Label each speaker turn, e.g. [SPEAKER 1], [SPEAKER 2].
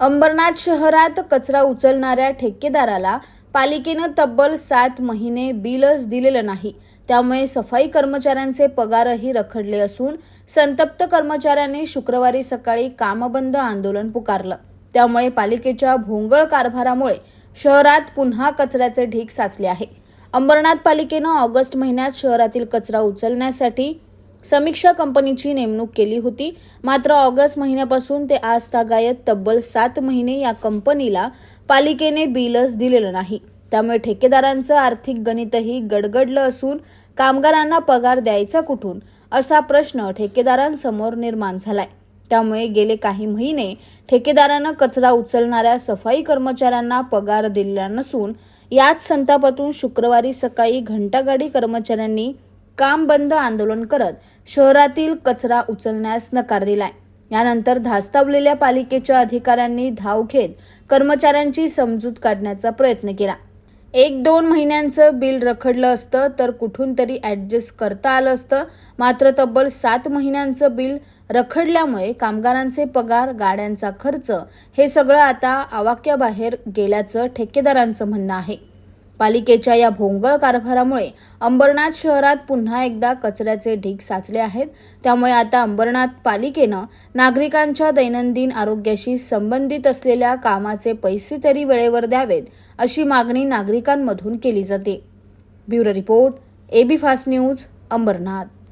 [SPEAKER 1] अंबरनाथ शहरात कचरा उचलणाऱ्या ठेकेदाराला पालिकेनं तब्बल सात महिने बिलच दिलेलं नाही. त्यामुळे सफाई कर्मचाऱ्यांचे पगारही रखडले असून संतप्त कर्मचाऱ्यांनी शुक्रवारी सकाळी कामबंद आंदोलन पुकारलं. त्यामुळे पालिकेच्या भोंगळ कारभारामुळे शहरात पुन्हा कचऱ्याचे ढीग साचले आहे. अंबरनाथ पालिकेनं ऑगस्ट महिन्यात शहरातील कचरा उचलण्यासाठी समीक्षा कंपनीची नेमणूक केली होती. मात्र ऑगस्ट महिन्यापासून ते आज तागायत तब्बल सात महिने या कंपनीला पालिकेने बिलच दिलेलं नाही. त्यामुळे ठेकेदारांचं आर्थिक गणितही गडगडलं असून कामगारांना पगार द्यायचा कुठून? असा प्रश्न ठेकेदारांसमोर निर्माण झालाय. त्यामुळे गेले काही महिने ठेकेदारानं कचरा उचलणाऱ्या सफाई कर्मचाऱ्यांना पगार दिलेला नसून याच संतापातून शुक्रवारी सकाळी घंटागाडी कर्मचाऱ्यांनी काम बंद आंदोलन करत शहरातील कचरा उचलण्यास नकार दिलाय. यानंतर धास्तावलेल्या पालिकेच्या अधिकाऱ्यांनी धाव घेत कर्मचाऱ्यांची समजूत काढण्याचा प्रयत्न केला. एक दोन महिन्यांचं बिल रखडलं असतं तर कुठून तरी ॲडजस्ट करता आलं असतं. मात्र तब्बल सात महिन्यांचं बिल रखडल्यामुळे कामगारांचे पगार गाड्यांचा खर्च हे सगळं आता आवाक्याबाहेर गेल्याचं ठेकेदारांचं म्हणणं आहे. पालिकेच्या या भोंगळ कारभारामुळे अंबरनाथ शहरात पुन्हा एकदा कचऱ्याचे ढीग साचले आहेत. त्यामुळे आता अंबरनाथ पालिकेनं नागरिकांच्या दैनंदिन आरोग्याशी संबंधित असलेल्या कामाचे पैसे तरी वेळेवर द्यावेत अशी मागणी नागरिकांमधून केली जाते. Bureau report AB fast news Ambernath.